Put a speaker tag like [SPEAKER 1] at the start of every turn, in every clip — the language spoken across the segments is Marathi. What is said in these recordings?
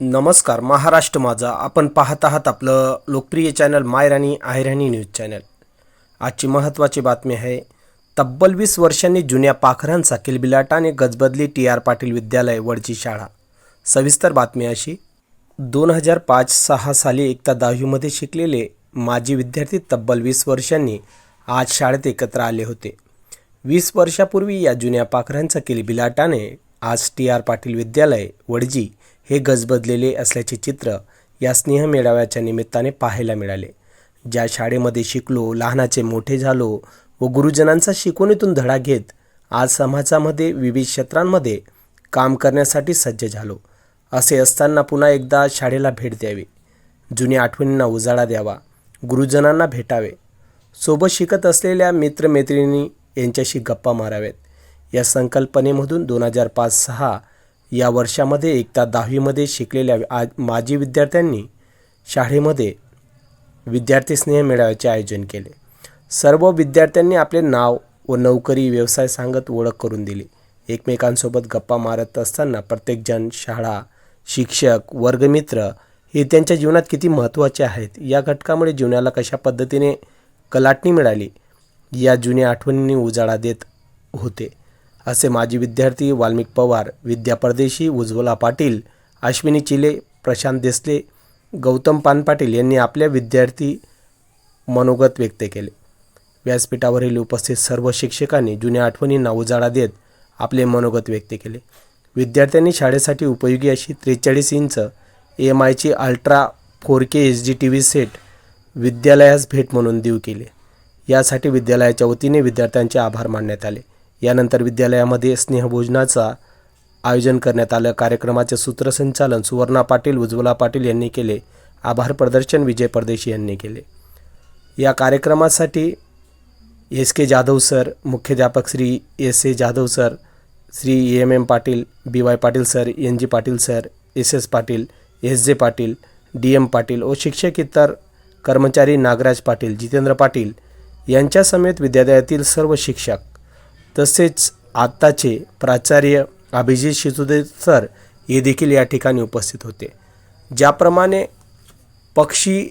[SPEAKER 1] नमस्कार महाराष्ट्र माझा. आपण पाहत आहात आपलं लोकप्रिय चॅनल मायराणी आयराणी न्यूज चॅनल. आजची महत्त्वाची बातमी आहे तब्बल वीस वर्षांनी जुन्या पाखरांचा किलबिलाटाने गजबदली टी आर पाटील विद्यालय वडची शाळा. सविस्तर बातमी अशी. दोन हजार पाच सहा साली एकता दहावीमध्ये शिकलेले माजी विद्यार्थी तब्बल वीस वर्षांनी आज शाळेत एकत्र आले होते. वीस वर्षापूर्वी या जुन्या पाखरांचा किलबिलाटाने आज टी आर पाटील विद्यालय वडजी हे गजबजलेले असल्याचे चित्र या स्नेहमेळाव्याच्या निमित्ताने पाहायला मिळाले. ज्या शाळेमध्ये शिकलो लहानाचे मोठे झालो व गुरुजनांचा शिकवणीतून धडा घेत आज समाजामध्ये विविध क्षेत्रांमध्ये काम करण्यासाठी सज्ज झालो. असे असताना पुन्हा एकदा शाळेला भेट द्यावी. जुन्या आठवणींना उजाळा द्यावा. गुरुजनांना भेटावे. सोबत शिकत असलेल्या मित्रमैत्रिणी यांच्याशी गप्पा माराव्यात. या संकल्पनेमधून दोन हजार पाच सहा या वर्षामध्ये एकदा दहावीमध्ये शिकलेल्या आज माजी विद्यार्थ्यांनी शाळेमध्ये विद्यार्थी स्नेह मेळाव्याचे आयोजन केले. सर्व विद्यार्थ्यांनी आपले नाव व नोकरी व्यवसाय सांगत ओळख करून दिली. एकमेकांसोबत गप्पा मारत असताना प्रत्येकजण शाळा शिक्षक वर्गमित्र हे त्यांच्या जीवनात किती महत्त्वाचे आहेत या घटकामुळे जीवनाला कशा पद्धतीने कलाटणी मिळाली या जुन्या आठवणींनी उजाळा देत होते. असे माजी विद्यार्थी वाल्मिक पवार विद्या परदेशी उज्ज्वला पाटील अश्विनी चिले प्रशांत देसले गौतम पानपाटील यांनी आपल्या विद्यार्थी मनोगत व्यक्त केले. व्यासपीठावरील उपस्थित सर्व शिक्षकांनी जुन्या आठवणींना उजाळा देत आपले मनोगत व्यक्त केले. विद्यार्थ्यांनी शाळेसाठी उपयोगी अशी त्रेचाळीस इंच एम आयची ultra four K H D T V set विद्यालयास भेट म्हणून देऊ केले. यासाठी विद्यालयाच्या वतीने विद्यार्थ्यांचे आभार मानण्यात आले. यानंतर विद्यालयामध्ये स्नेहभोजनाचा आयोजन करण्यात आलं. कार्यक्रमाचे सूत्रसंचालन सुवर्णा पाटील उज्ज्वला पाटील यांनी केले. आभार प्रदर्शन विजय परदेशी यांनी केले. या कार्यक्रमासाठी एस के जाधव सर मुख्याध्यापक Shri S A Jadhav sir Shri M M Patil B Y Patil sir N G Patil sir S S Patil S J Patil D M Patil व शिक्षक इतर कर्मचारी नागराज पाटील जितेंद्र पाटील यांच्या समेत विद्यालयातील सर्व शिक्षक तसेच आत्ताचे प्राचार्य अभिजित शिसुदे सर हे देखील या ठिकाणी उपस्थित होते. ज्याप्रमाणे पक्षी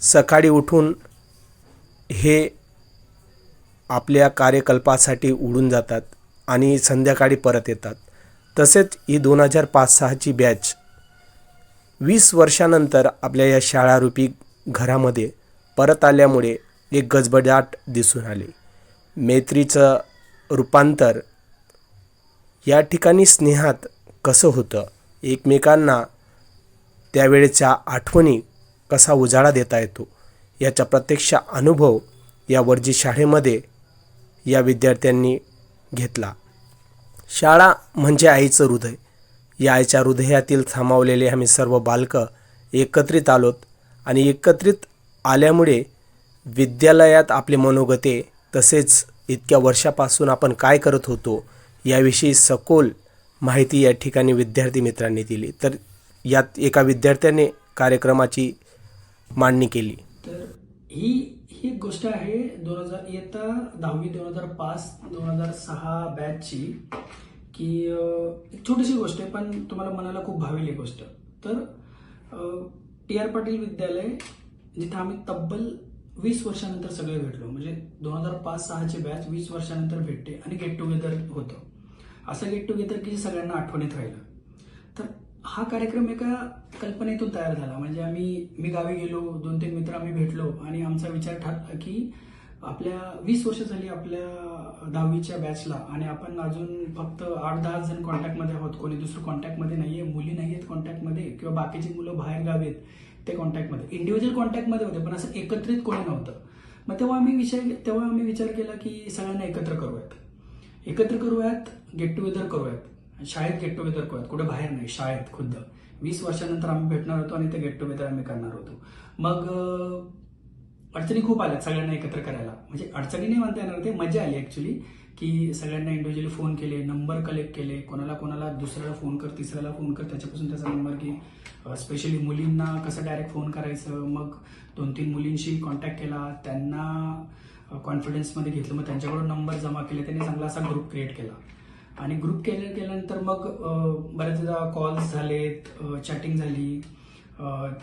[SPEAKER 1] सकाळी उठून हे आपल्या कार्यकल्पासाठी उडून जातात आणि संध्याकाळी परत येतात. तसेच ही दोन हजार पाच सहाची बॅच वीस वर्षानंतर आपल्या या शाळारूपी घरामध्ये परत आल्यामुळे एक गजबजाट दिसून आली. मैत्रीचं रूपांतर. या ठिकाणी स्नेहात कसं होतं? एकमेकांना त्यावेळेच्या आठवणी कसा उजाळा देता येतो? याचा प्रत्यक्ष अनुभव या वर्जी शाळेमध्ये या विद्यार्थ्यांनी घेतला. शाळा म्हणजे आईचं हृदय. या आईच्या हृदयातील थांबवलेले आम्ही सर्व बालकं एकत्रित आलोत आणि एकत्रित आल्यामुळे विद्यालयात आपले मनोगते तसेच इतक्या वर्षापासून आपण काय करत होतो याविषयी सखोल माहिती या ठिकाणी विद्यार्थी मित्रांनी दिली. तर यात एका विद्यार्थ्याने कार्यक्रमाची मांडणी केली.
[SPEAKER 2] तर ही ही एक गोष्ट आहे दोन हजार इयत्ता दहावी दोन हजार पाच दोन हजार सहा बॅचची की एक छोटीशी गोष्ट आहे पण तुम्हाला मनाला खूप भावेल ही गोष्ट. तर टी आर पाटील विद्यालय जिथं आम्ही तब्बल वीस वर्षानंतर सगळे भेटलो. म्हणजे दोन हजार पाच सहाची बॅच वीस वर्षानंतर भेटते आणि गेट टुगेदर होतं. असं गेट टुगेदर की जे सगळ्यांना आठवणीत राहिलं. तर हा कार्यक्रम एका कल्पनेतून तयार झाला. म्हणजे आम्ही मी गावी गेलो दोन तीन मित्र आम्ही भेटलो आणि आमचा विचार ठरला की आपल्या वीस वर्ष झाली आपल्या दहावीच्या बॅचला आणि आपण अजून फक्त आठ दहा जण कॉन्टॅक्टमध्ये आहोत. कोणी दुसरं कॉन्टॅक्टमध्ये आहे मुली नाही आहेत कॉन्टॅक्टमध्ये किंवा बाकीची मुलं बाहेर गावी आहेत ते कॉन्टॅक्टमध्ये इंडिव्हिज्युअल कॉन्टॅक्टमध्ये होते पण असं एकत्रित कोणी नव्हतं. मग तेव्हा आम्ही विचार तेव्हा आम्ही विचार केला की सगळ्यांना एकत्र करूयात. एकत्र करूयात गेट टुगेदर करूयात. शाळेत गेट टुगेदर करूयात कुठे बाहेर नाही शाळेत खुद्द. वीस वर्षानंतर आम्ही भेटणार होतो आणि ते गेट टुगेदर आम्ही करणार होतो. मग अडचणी खूप आल्या सगळ्यांना एकत्र करायला. म्हणजे अडचणी नाही म्हणता येणार ते मजा आली ऍक्च्युली की सगळ्यांना इंडिव्हिज्युअली फोन केले नंबर कलेक्ट केले कोणाला कोणाला दुसऱ्याला फोन कर तिसऱ्याला फोन कर त्याच्यापासून त्याचा नंबर की स्पेशली मुलींना कसं डायरेक्ट फोन करायचं मग दोन तीन मुलींशी कॉन्टॅक्ट केला त्यांना कॉन्फिडन्समध्ये घेतलं मग त्यांच्याकडून नंबर जमा केले त्यांनी चांगला असा ग्रुप क्रिएट केला. आणि ग्रुप केल्या केल्यानंतर मग बऱ्याचदा कॉल्स झालेत चॅटिंग झाली.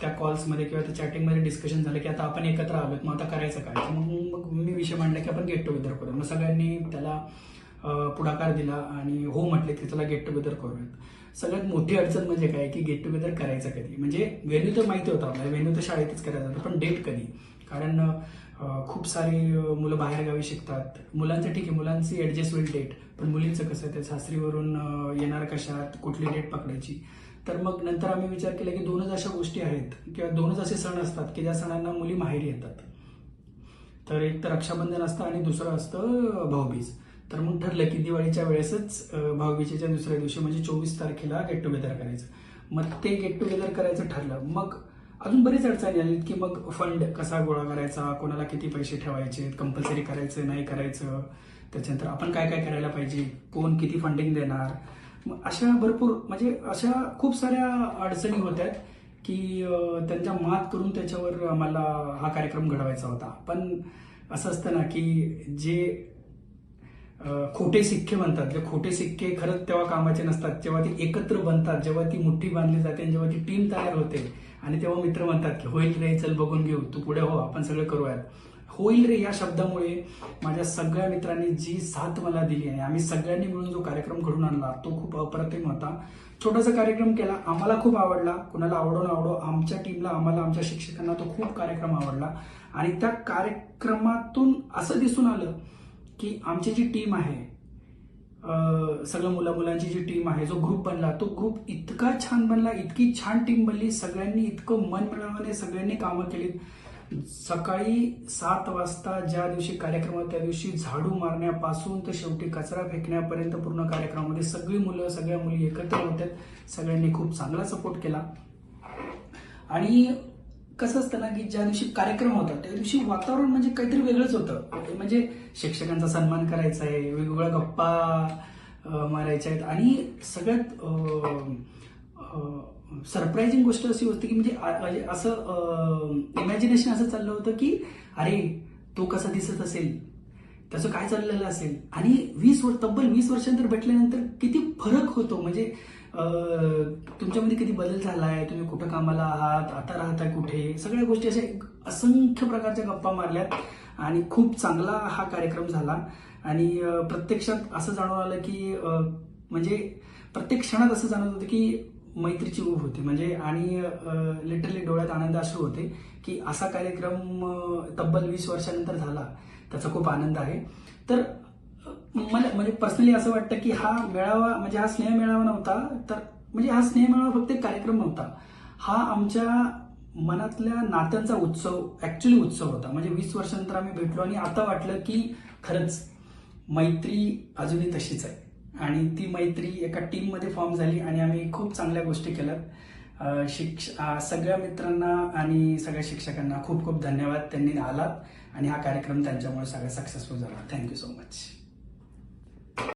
[SPEAKER 2] त्या कॉल्समध्ये किंवा त्या चॅटिंगमध्ये डिस्कशन झालं की आता आपण एकत्र आलोत मग आता करायचं काय? मग मग मी विषय मांडला की आपण गेट टुगेदर करूया. मग सगळ्यांनी त्याला पुढाकार दिला आणि हो म्हटले की चला गेट टुगेदर करूयात. सगळ्यात मोठी अडचण म्हणजे काय की गेट टुगेदर करायचं कधी? म्हणजे व्हेन्यू तर माहिती होता आपल्याला व्हेन्यू तर शाळेतच करायचं होतं पण डेट कधी? कारण खूप सारी मुलं बाहेरगावी शिकतात. मुलांचं ठीक आहे मुलांची ऍडजस्ट होईल डेट पण मुलींचं कसं त्या सासरीवरून येणार कशात कुठली डेट पकडायची? तर मग नंतर आम्ही विचार केला की दोनच अशा गोष्टी आहेत किंवा दोनच असे सण असतात की ज्या सणांना मुली माहेरी येतात. तर एक तर रक्षाबंधन असतं आणि दुसरं असतं भाऊबीज. तर मग ठरलं की दिवाळीच्या वेळेसच भाऊबीजेच्या दुसऱ्या दिवशी म्हणजे चोवीस तारखेला गेट टुगेदर करायचं. मग ते गेट टुगेदर करायचं ठरलं. मग अजून बरीच अडचणी आली की मग फंड कसा गोळा करायचा कोणाला किती पैसे ठेवायचे कंपल्सरी करायचं नाही करायचं. त्याच्यानंतर आपण काय काय करायला पाहिजे कोण किती फंडिंग देणार अशा भरपूर म्हणजे अशा खूप साऱ्या अडचणी होत्या की त्यांच्या मात करून त्याच्यावर आम्हाला हा कार्यक्रम घडवायचा होता. पण असं असतं ना की जे खोटे सिक्के बनतात जे खोटे सिक्के खरंच तेव्हा कामाचे नसतात जेव्हा ती एकत्र बनतात जेव्हा ती मुठ्ठी बांधली जाते आणि जेव्हा ती टीम तयार होते आणि तेव्हा मित्र म्हणतात की होईल रे चल बघून घेऊ तू पुढे हो आपण सगळं करूयात. होईल रे या शब्दामुळे. माझ्या सगळ्या मित्रांनी जी साथ मला दिली आणि आम्ही सगळ्यांनी मिळून जो कार्यक्रम घडून आणला तो खूप अप्रतिम होता. छोटासा कार्यक्रम केला आम्हाला खूप आवडला. कुणाला आवडो ना आवडो आमच्या टीमला आम्हाला आमच्या शिक्षकांना तो खूप कार्यक्रम आवडला. आणि त्या कार्यक्रमातून असं दिसून आलं की आमची जी टीम आहे सगळं मुला मुलांची जी टीम आहे जो ग्रुप बनला तो ग्रुप इतका छान बनला इतकी छान टीम बनली सगळ्यांनी इतकं मन मिळवणे सगळ्यांनी कामं केलीत. सकाळी सात वाजता ज्या दिवशी कार्यक्रम त्या दिवशी झाडू मारण्यापासून तर शेवटी कचरा फेकण्यापर्यंत पूर्ण कार्यक्रमामध्ये सगळी मुलं सगळ्या मुली एकत्र होत्यात सगळ्यांनी खूप चांगला सपोर्ट केला. आणि कसं असतं ना की ज्या दिवशी कार्यक्रम होता त्या दिवशी वातावरण म्हणजे काहीतरी वेगळंच होतं. म्हणजे शिक्षकांचा सन्मान करायचा आहे वेगवेगळ्या गप्पा मारायच्या आहेत. आणि सगळ्यात सरप्राईजिंग गोष्ट अशी होती की म्हणजे, म्हणजे असं इमॅजिनेशन असं चाललं होतं की अरे तो कसा दिसत असेल? त्याचं काय चाललेलं असेल? आणि वीस वर्ष तब्बल वीस वर्षांतर भेटल्यानंतर किती फरक होतो? म्हणजे तुमच्यामध्ये किती बदल झाला आहे तुम्ही कुठं कामाला आहात? आता राहताय कुठे? सगळ्या गोष्टी अशा असंख्य प्रकारच्या गप्पा मारल्यात आणि खूप चांगला हा कार्यक्रम झाला. आणि प्रत्यक्षात असं जाणून आलं की म्हणजे प्रत्येक क्षणात असं जाणवत होतं की मैत्रीची ऊब होती. म्हणजे आणि लिटरली डोळ्यात आनंद अश्रू होते की असा कार्यक्रम तब्बल वीस वर्षानंतर झाला. त्याचा खूप आनंद आहे. तर मला म्हणजे पर्सनली असं वाटतं की हा मेळावा म्हणजे हा स्नेह मेळावा नव्हता तर म्हणजे हा स्नेह मेळावा फक्त एक कार्यक्रम नव्हता. हा आमच्या मनातल्या नात्यांचा उत्सव ऍक्च्युली उत्सव होता. म्हणजे वीस वर्षानंतर आम्ही भेटलो आणि आता वाटलं की खरंच मैत्री अजूनही तशीच आहे. आणि ती मैत्री एका टीममध्ये फॉर्म झाली आणि आम्ही खूप चांगल्या गोष्टी केल्या. शिक्ष सगळ्या मित्रांना आणि सगळ्या शिक्षकांना खूप खूप धन्यवाद. त्यांनी आलात आणि हा कार्यक्रम त्यांच्यामुळे सगळा सक्सेसफुल झाला. Thank you so much